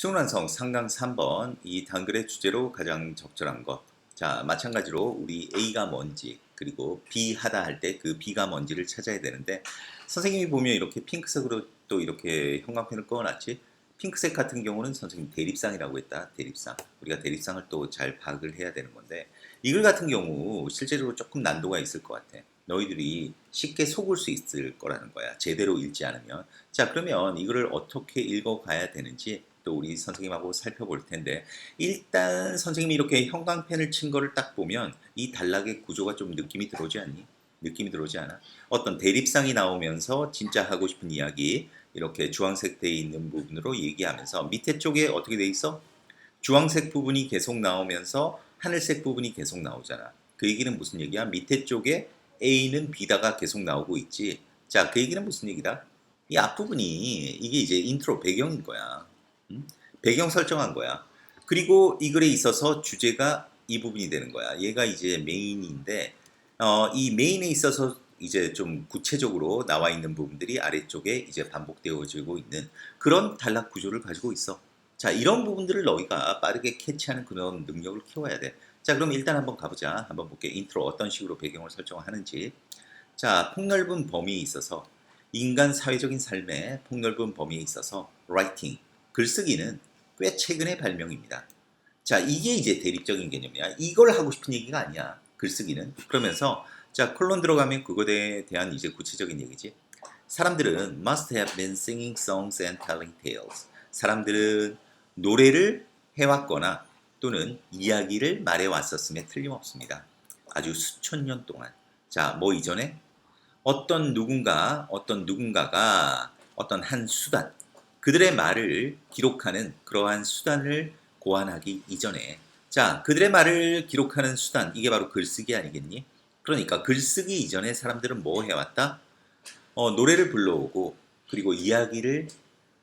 수능완성 상강 3번 이 단글의 주제로 가장 적절한 것. 자, 마찬가지로 우리 A가 뭔지 그리고 B 하다 할 때 그 B가 뭔지를 찾아야 되는데 선생님이 보면 이렇게 핑크색으로 또 이렇게 형광펜을 꺼놨지. 핑크색 같은 경우는 선생님 대립상이라고 했다. 대립상. 우리가 대립상을 또 잘 파악을 해야 되는 건데 이글 같은 경우 실제로 조금 난도가 있을 것 같아. 너희들이 쉽게 속을 수 있을 거라는 거야. 제대로 읽지 않으면. 자, 그러면 이거를 어떻게 읽어가야 되는지 또 우리 선생님하고 살펴볼 텐데 일단 선생님이 이렇게 형광펜을 친 거를 딱 보면 이 단락의 구조가 좀 느낌이 들어오지 않니? 느낌이 들어오지 않아? 어떤 대립상이 나오면서 진짜 하고 싶은 이야기 이렇게 주황색 돼 있는 부분으로 얘기하면서 밑에 쪽에 어떻게 돼 있어? 주황색 부분이 계속 나오면서 하늘색 부분이 계속 나오잖아. 그 얘기는 무슨 얘기야? 밑에 쪽에 A는 B다가 계속 나오고 있지. 자, 그 얘기는 무슨 얘기다? 이 앞부분이 이게 이제 인트로 배경인 거야. 음? 배경 설정한 거야. 그리고 이 글에 있어서 주제가 이 부분이 되는 거야. 얘가 이제 메인인데 어, 이 메인에 있어서 이제 좀 구체적으로 나와 있는 부분들이 아래쪽에 이제 반복되어지고 있는 그런 단락 구조를 가지고 있어. 자, 이런 부분들을 너희가 빠르게 캐치하는 그런 능력을 키워야 돼. 자, 그럼 일단 한번 가보자. 한번 볼게. 인트로 어떤 식으로 배경을 설정하는지. 자, 폭넓은 범위에 있어서 인간 사회적인 삶의 폭넓은 범위에 있어서 라이팅, 글쓰기는 꽤 최근의 발명입니다. 자, 이게 이제 대립적인 개념이야. 이걸 하고 싶은 얘기가 아니야. 글쓰기는. 그러면서 자, 콜론 들어가면 그거에 대한 이제 구체적인 얘기지. 사람들은 must have been singing songs and telling tales. 사람들은 노래를 해왔거나 또는 이야기를 말해왔었음에 틀림없습니다. 아주 수천 년 동안. 자, 뭐 이전에 어떤 누군가, 어떤 누군가가 어떤 한 수단, 그들의 말을 기록하는 그러한 수단을 고안하기 이전에 자, 그들의 말을 기록하는 수단, 이게 바로 글쓰기 아니겠니? 그러니까 글쓰기 이전에 사람들은 뭐 해왔다? 어, 노래를 불러오고 그리고 이야기를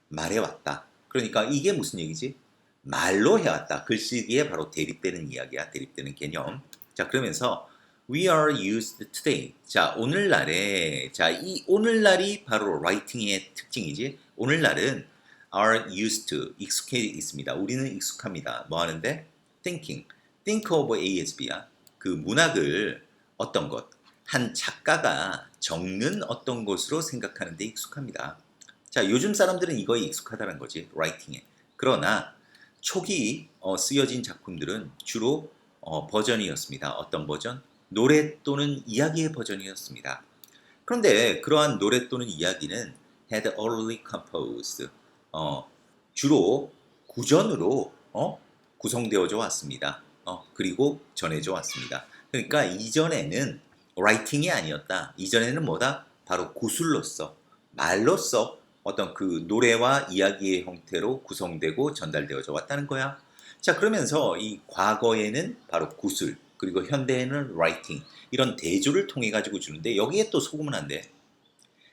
말해왔다. 그러니까 이게 무슨 얘기지? 말로 해왔다. 글쓰기에 바로 대립되는 이야기야. 대립되는 개념. 자, 그러면서 we are used today. 자, 오늘날에 자, 이 오늘날이 바로 writing의 특징이지. 오늘날은 are used to 익숙해 있습니다. 우리는 익숙합니다. 뭐 하는데? thinking. think of A as B야. 그 문학을 어떤 것, 한 작가가 적는 어떤 것으로 생각하는 데 익숙합니다. 자, 요즘 사람들은 이거에 익숙하다는 거지, 라이팅에. 그러나 초기 어, 쓰여진 작품들은 주로 어, 버전이었습니다. 어떤 버전? 노래 또는 이야기의 버전이었습니다. 그런데 그러한 노래 또는 이야기는 had already composed. 어, 주로 구전으로 어, 구성되어져 왔습니다. 어, 그리고 전해져 왔습니다. 그러니까 이전에는 라이팅이 아니었다. 이전에는 뭐다? 바로 구술로서, 말로서 어떤 그 노래와 이야기의 형태로 구성되고 전달되어져 왔다는 거야. 자, 그러면서 이 과거에는 바로 구술, 그리고 현대에는 라이팅, 이런 대조를 통해 가지고 주는데 여기에 또 속으면 안 돼.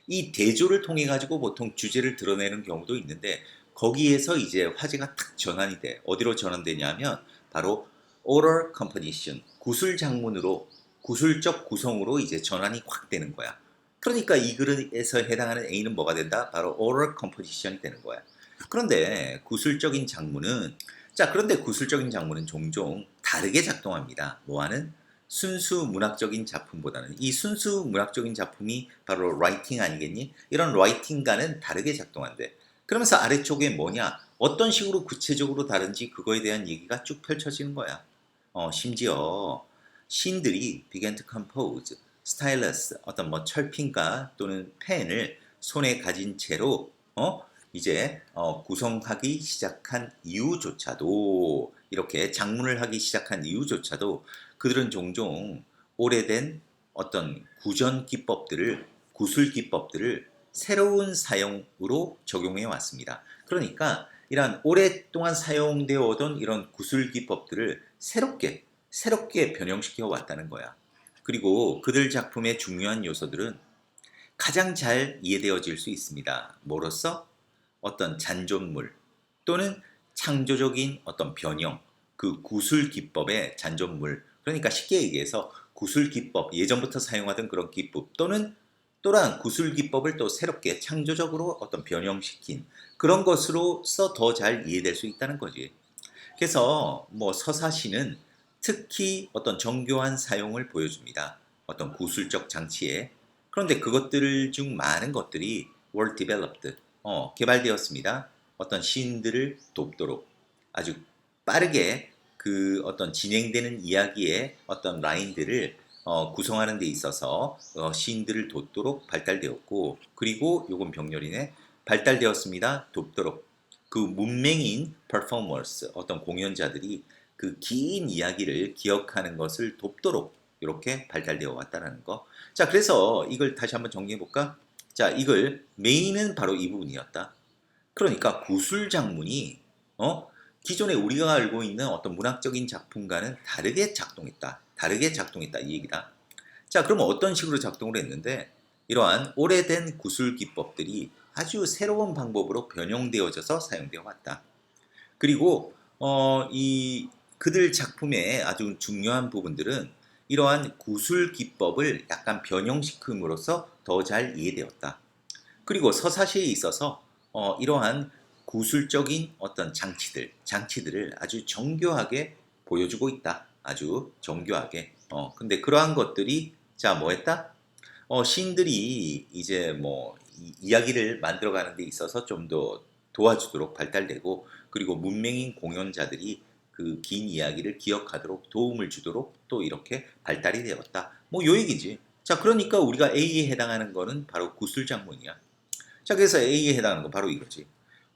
이 대조를 통해 가지고 보통 주제를 드러내는 경우도 있는데 거기에서 이제 화제가 탁 전환이 돼. 어디로 전환되냐면 바로 oral composition, 구술 장문으로 구술적 구성으로 이제 전환이 확 되는 거야. 그러니까 이 글에서 해당하는 A는 뭐가 된다? 바로 oral composition이 되는 거야. 그런데 구술적인 장문은 자 그런데 구술적인 장문은 종종 다르게 작동합니다. 뭐하는 순수 문학적인 작품보다는 이 순수 문학적인 작품이 바로 라이팅 아니겠니? 이런 라이팅과는 다르게 작동한대. 그러면서 아래쪽에 뭐냐? 어떤 식으로 구체적으로 다른지 그거에 대한 얘기가 쭉 펼쳐지는 거야. 어, 심지어 시인들이 began to compose, 스타일러스, 어떤 뭐 철핀가 또는 펜을 손에 가진 채로 어, 이제 어, 구성하기 시작한 이유조차도 이렇게 장문을 하기 시작한 이유조차도 그들은 종종 오래된 어떤 구전 기법들을 구술 기법들을 새로운 사용으로 적용해 왔습니다. 그러니까 이러한 오랫동안 사용되어 오던 이런 구술 기법들을 새롭게 새롭게 변형시켜 왔다는 거야. 그리고 그들 작품의 중요한 요소들은 가장 잘 이해되어질 수 있습니다. 뭐로써 어떤 잔존물 또는 창조적인 어떤 변형, 그 구술 기법의 잔존물. 그러니까 쉽게 얘기해서 구술 기법, 예전부터 사용하던 그런 기법 또는 또한 구술 기법을 또 새롭게 창조적으로 어떤 변형시킨 그런 것으로서 더 잘 이해될 수 있다는 거지. 그래서 뭐 서사시는 특히 어떤 정교한 사용을 보여줍니다. 어떤 구술적 장치에. 그런데 그것들 중 많은 것들이 developed, 어, 개발되었습니다. 어떤 시인들을 돕도록 아주 빠르게 그 어떤 진행되는 이야기의 어떤 라인들을 어, 구성하는 데 있어서 어, 시인들을 돕도록 발달되었고 그리고 요건 병렬이네 발달되었습니다. 돕도록 그 문맹인 퍼포머스 어떤 공연자들이 그 긴 이야기를 기억하는 것을 돕도록 이렇게 발달되어 왔다는 거. 자, 그래서 이걸 다시 한번 정리해 볼까? 자, 이걸 메인은 바로 이 부분이었다. 그러니까 구술 장문이 어 기존에 우리가 알고 있는 어떤 문학적인 작품과는 다르게 작동했다. 다르게 작동했다 이 얘기다. 자, 그러면 어떤 식으로 작동을 했는데 이러한 오래된 구술 기법들이 아주 새로운 방법으로 변형되어져서 사용되어 왔다. 그리고 어, 이 그들 작품의 아주 중요한 부분들은 이러한 구술 기법을 약간 변형시킴으로써 더 잘 이해되었다. 그리고 서사시에 있어서 어, 이러한 구술적인 어떤 장치들, 장치들을 아주 정교하게 보여주고 있다. 아주 정교하게. 어, 근데 그러한 것들이 자, 뭐 했다? 어, 시인들이 이제 뭐 이, 이야기를 만들어가는 데 있어서 좀 더 도와주도록 발달되고 그리고 문맹인 공연자들이 그 긴 이야기를 기억하도록 도움을 주도록 또 이렇게 발달이 되었다. 뭐 요 얘기지. 자, 그러니까 우리가 A에 해당하는 거는 바로 구술 장문이야. 자, 그래서 A에 해당하는 건 바로 이거지.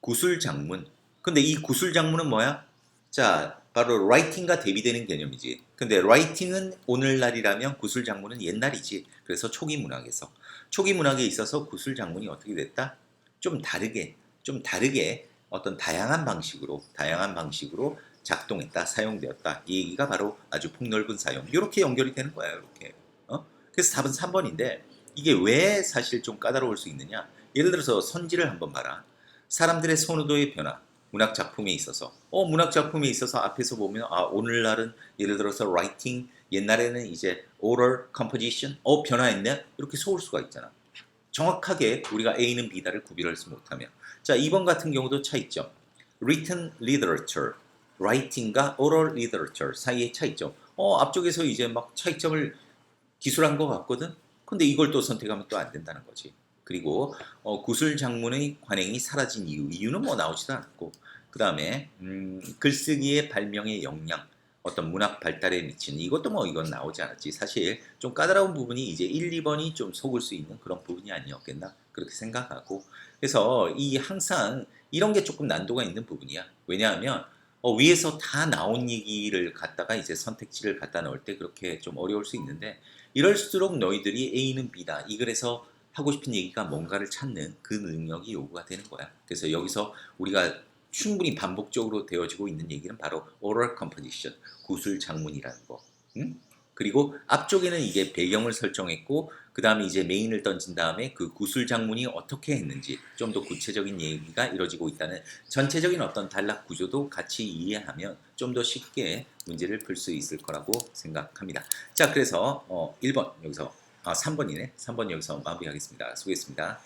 구술 장문. 근데 이 구술 장문은 뭐야? 자, 바로 라이팅과 대비되는 개념이지. 근데 라이팅은 오늘날이라면 구술 장문은 옛날이지. 그래서 초기 문학에서 초기 문학에 있어서 구술 장문이 어떻게 됐다? 좀 다르게, 좀 다르게 어떤 다양한 방식으로, 다양한 방식으로 작동했다, 사용되었다. 이 얘기가 바로 아주 폭넓은 사용. 이렇게 연결이 되는 거야, 이렇게. 어? 그래서 답은 3번인데 이게 왜 사실 좀 까다로울 수 있느냐? 예를 들어서 선지를 한번 봐라. 사람들의 선호도의 변화, 문학 작품에 있어서, 어 문학 작품에 있어서 앞에서 보면 아 오늘날은 예를 들어서 라이팅, 옛날에는 이제 oral composition, 어 변화했네 이렇게 속을 수가 있잖아. 정확하게 우리가 A는 B다를 구별할 수 못하면, 자 2번 같은 경우도 차이점. written literature, writing과 oral literature 사이의 차이점. 어 앞쪽에서 이제 막 차이점을 기술한 것 같거든. 근데 이걸 또 선택하면 또 안 된다는 거지. 그리고 어, 구술 장문의 관행이 사라진 이유 이유는 뭐 나오지도 않고. 그 다음에 음, 글쓰기의 발명의 영향 어떤 문학 발달에 미치는 이것도 뭐 이건 나오지 않았지. 사실 좀 까다로운 부분이 이제 1, 2번이 좀 속을 수 있는 그런 부분이 아니었겠나? 그렇게 생각하고. 그래서 이 항상 이런 게 조금 난도가 있는 부분이야. 왜냐하면 어, 위에서 다 나온 얘기를 갖다가 이제 선택지를 갖다 넣을 때 그렇게 좀 어려울 수 있는데 이럴수록 너희들이 A는 B다. 이 글에서 하고 싶은 얘기가 뭔가를 찾는 그 능력이 요구가 되는 거야. 그래서 여기서 우리가 충분히 반복적으로 되어지고 있는 얘기는 바로 oral composition, 구술 장문이라는 거. 응? 그리고 앞쪽에는 이게 배경을 설정했고 그 다음에 이제 메인을 던진 다음에 그 구술 장문이 어떻게 했는지 좀 더 구체적인 얘기가 이루어지고 있다는 전체적인 어떤 단락 구조도 같이 이해하면 좀 더 쉽게 문제를 풀 수 있을 거라고 생각합니다. 자, 그래서 어, 1번 여기서 아, 3번이네. 3번 여기서 마무리하겠습니다. 수고했습니다.